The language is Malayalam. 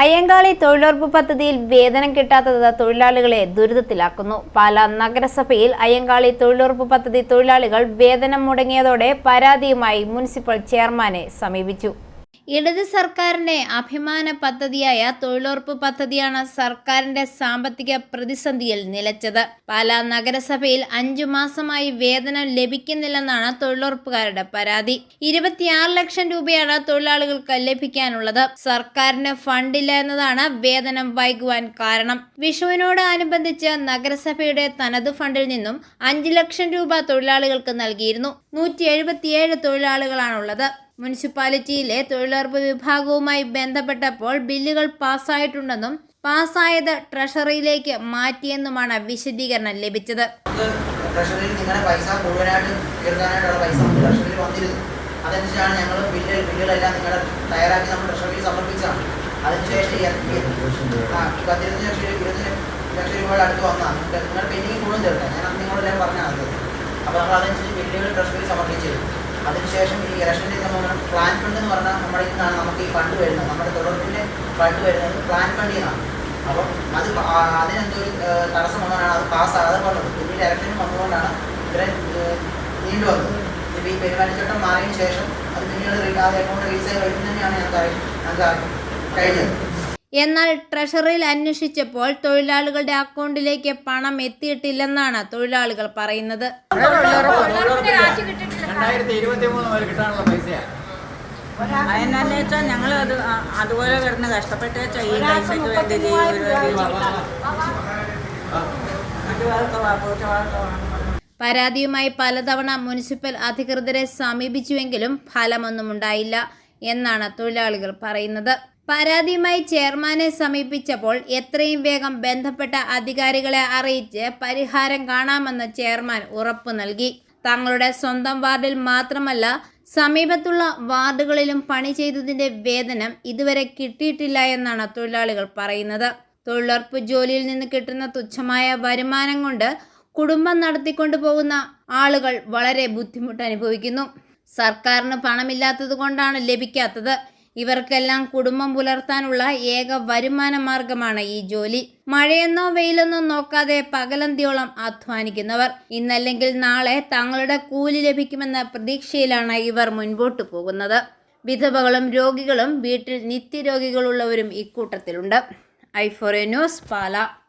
അയ്യങ്കാളി തൊഴിലുറപ്പ് പദ്ധതിയിൽ വേതനം കിട്ടാത്തത് തൊഴിലാളികളെ ദുരിതത്തിലാക്കുന്നു. പാല നഗരസഭയിൽ അയ്യങ്കാളി തൊഴിലുറപ്പ് പദ്ധതി തൊഴിലാളികൾ വേതനം മുടങ്ങിയതോടെ പരാതിയുമായി മുനിസിപ്പൽ ചെയർമാനെ സമീപിച്ചു. ഇടത് സർക്കാരിന്റെ അഭിമാന പദ്ധതിയായ തൊഴിലുറപ്പ് പദ്ധതിയാണ് സർക്കാരിന്റെ സാമ്പത്തിക പ്രതിസന്ധിയിൽ നിലച്ചത്. പാലാ നഗരസഭയിൽ അഞ്ചു മാസമായി വേതനം ലഭിക്കുന്നില്ലെന്നാണ് തൊഴിലുറപ്പുകാരുടെ പരാതി. ഇരുപത്തിയാറ് ലക്ഷം രൂപയാണ് തൊഴിലാളികൾക്ക് ലഭിക്കാനുള്ളത്. സർക്കാരിന് ഫണ്ടില്ല എന്നതാണ് വേതനം വൈകുവാൻ കാരണം. വിഷുവിനോട് അനുബന്ധിച്ച് നഗരസഭയുടെ തനത് ഫണ്ടിൽ നിന്നും അഞ്ചു ലക്ഷം രൂപ തൊഴിലാളികൾക്ക് നൽകിയിരുന്നു. നൂറ്റി തൊഴിലാളികളാണുള്ളത്. മുനിസിപ്പാലിറ്റിയിലെ തൊഴിലുറപ്പ് വിഭാഗവുമായി ബന്ധപ്പെട്ടപ്പോൾ ബില്ലുകൾ പാസ്സായിട്ടുണ്ടെന്നും പാസ്സായത് ട്രഷറിയിലേക്ക് മാറ്റിയെന്നുമാണ് വിശദീകരണം ലഭിച്ചത്. ട്രഷറിയിൽ പൈസ പൈസ വന്നിരുന്നു. തയ്യാറാക്കി നമ്മൾ അതിനുശേഷം ആ ലക്ഷം രൂപ അടുത്ത് നിങ്ങൾ കൂടുതൽ ഞാൻ അന്ന് നിങ്ങളെല്ലാം പറഞ്ഞാണ് അപ്പോൾ നമ്മൾ അതനുസരിച്ച് ബില്ലുകൾ ട്രഷറിയിൽ സമർപ്പിച്ചിരുന്നു. അതിനുശേഷം ഈ ഇലക്ഷനിൽ നമ്മൾ പ്ലാൻ ഫണ്ട് എന്ന് പറഞ്ഞാൽ നമ്മുടെ നിന്നാണ് നമുക്ക് ഈ ഫണ്ട് വരുന്നത്. നമ്മുടെ തൊഴിലുറപ്പിന്റെ ഫണ്ട് വരുന്നത് പ്ലാൻ ഫണ്ടിൽ നിന്നാണ് അപ്പം അത് അതിനെന്തൊരു തടസ്സം വന്നതാണ് അത് പാസ്സാകാതെ പോകുന്നത് പിന്നീട് ഇലക്ഷനും വന്നതുകൊണ്ടാണ് ഇത്രയും നീണ്ടു വന്നത്. ഇപ്പോൾ ഈ പെരുമാറ്റച്ചട്ടം മാറിയതിന് ശേഷം അത് പിന്നീട് അത് എമൗണ്ട് അക്കൗണ്ട് റീൽസ് ആയി വരും തന്നെയാണ് ഞങ്ങൾക്ക് കഴിഞ്ഞത്. എന്നാൽ ട്രഷറിയിൽ അന്വേഷിച്ചപ്പോൾ തൊഴിലാളികളുടെ അക്കൗണ്ടിലേക്ക് പണം എത്തിയിട്ടില്ലെന്നാണ് തൊഴിലാളികൾ പറയുന്നത്. രണ്ടായിരത്തി ഇരുപത്തി മൂന്ന് മുതൽ കിട്ടാനുള്ള പൈസയാണ് അതിനെന്നു വെച്ചാൽ ഞങ്ങൾ അത് അതുപോലെ കിടന്ന് കഷ്ടപ്പെട്ട് ഈ പൈസയ്ക്ക് വേണ്ടി പരാതിയുമായി പലതവണ മുനിസിപ്പൽ അധികൃതരെ സമീപിച്ചുവെങ്കിലും ഫലമൊന്നും ഉണ്ടായില്ല എന്നാണ് തൊഴിലാളികൾ പറയുന്നത്. പരാതിയുമായി ചെയർമാനെ സമീപിച്ചപ്പോൾ എത്രയും വേഗം ബന്ധപ്പെട്ട അധികാരികളെ അറിയിച്ച് പരിഹാരം കാണാമെന്ന് ചെയർമാൻ ഉറപ്പു നൽകി. തങ്ങളുടെ സ്വന്തം വാർഡിൽ മാത്രമല്ല സമീപത്തുള്ള വാർഡുകളിലും പണി ചെയ്തതിന്റെ വേതനം ഇതുവരെ കിട്ടിയിട്ടില്ല എന്നാണ് തൊഴിലാളികൾ പറയുന്നത്. തൊഴിലുറപ്പ് ജോലിയിൽ നിന്ന് കിട്ടുന്ന തുച്ഛമായ വരുമാനം കൊണ്ട് കുടുംബം നടത്തിക്കൊണ്ടു പോകുന്ന ആളുകൾ വളരെ ബുദ്ധിമുട്ട് അനുഭവിക്കുന്നു. സർക്കാരിന് പണമില്ലാത്തത് കൊണ്ടാണ് ലഭിക്കാത്തത്. ഇവർക്കെല്ലാം കുടുംബം പുലർത്താനുള്ള ഏക വരുമാന മാർഗമാണ് ഈ ജോലി. മഴയെന്നോ വെയിലെന്നോ നോക്കാതെ പകലന്തിയോളം അധ്വാനിക്കുന്നവർ. ഇന്നല്ലെങ്കിൽ നാളെ തങ്ങളുടെ കൂലി ലഭിക്കുമെന്ന പ്രതീക്ഷയിലാണ് ഇവർ മുൻപോട്ട് പോകുന്നത്. വിധവകളും രോഗികളും വീട്ടിൽ നിത്യരോഗികളുള്ളവരും ഇക്കൂട്ടത്തിലുണ്ട്. ഐഫോറെ ന്യൂസ് പാല.